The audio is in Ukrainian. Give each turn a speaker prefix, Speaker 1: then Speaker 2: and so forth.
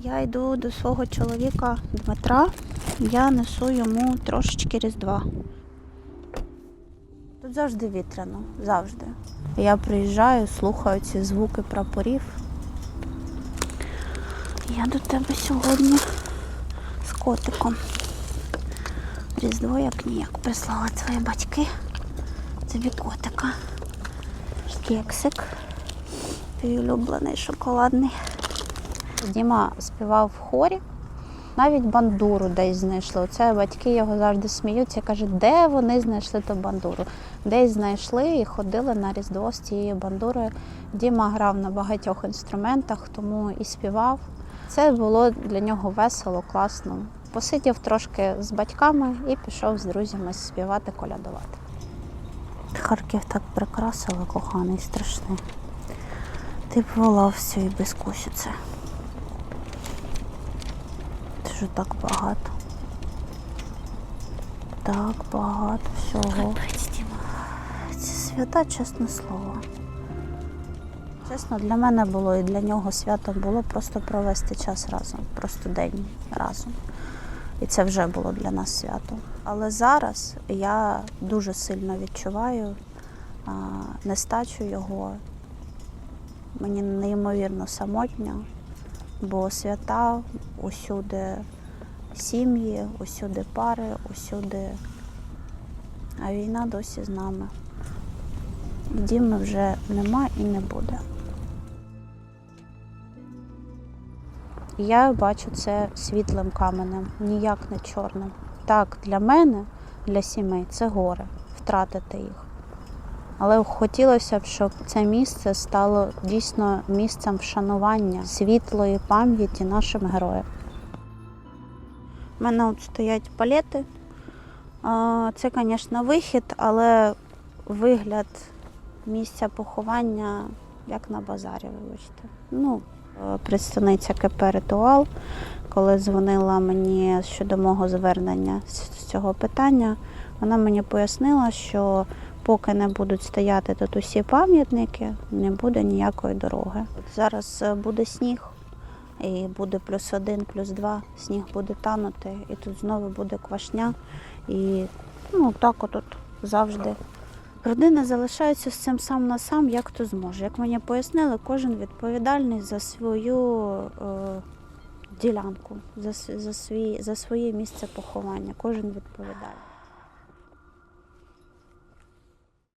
Speaker 1: Я йду до свого чоловіка Дмитра. Я несу йому трошечки різдва. Тут завжди вітряно, завжди. Я приїжджаю, слухаю ці звуки прапорів. Я до тебе сьогодні з котиком. Різдво як ніяк прислали твої батьки. Тобі котика. Кексик. Твій улюблений шоколадний. Діма співав в хорі. Навіть бандуру десь знайшли. Оце батьки його завжди сміються. Кажуть, де вони знайшли ту бандуру? Десь знайшли і ходили на Різдво з цією бандурою. Діма грав на багатьох інструментах, тому і співав. Це було для нього весело, класно. Посидів трошки з батьками і пішов з друзями співати, колядувати. Харків так прикрасили, коханий, страшний. Ти б волав все і без косіці. Це ж так багато. Так багато всього. Це свята, чесне слово. Чесно, для мене було і для нього свято було просто провести час разом, просто день разом. І це вже було для нас свято. Але зараз я дуже сильно відчуваю нестачу його. Мені неймовірно самотньо, бо свята усюди сім'ї, усюди пари, усюди. А війна досі з нами. Діми вже нема і не буде. Я бачу це світлим каменем, ніяк не чорним. Так, для мене, для сімей, це горе втратити їх. Але хотілося б, щоб це місце стало дійсно місцем вшанування світлої пам'яті нашим героям. У мене от стоять палети. Це, звісно, вихід, але вигляд місця поховання як на базарі, вибачте. Ну, представниця КП Ритуал, коли дзвонила мені щодо мого звернення з цього питання, вона мені пояснила, що поки не будуть стояти тут усі пам'ятники, не буде ніякої дороги. Зараз е, буде сніг, і буде плюс один, плюс два, сніг буде танути, і тут знову буде квашня. І ну, так от завжди. Родина залишається з цим сам на сам, як хто зможе. Як мені пояснили, кожен відповідальний за свою е, ділянку, за, за, свій, за своє місце поховання. Кожен відповідальний.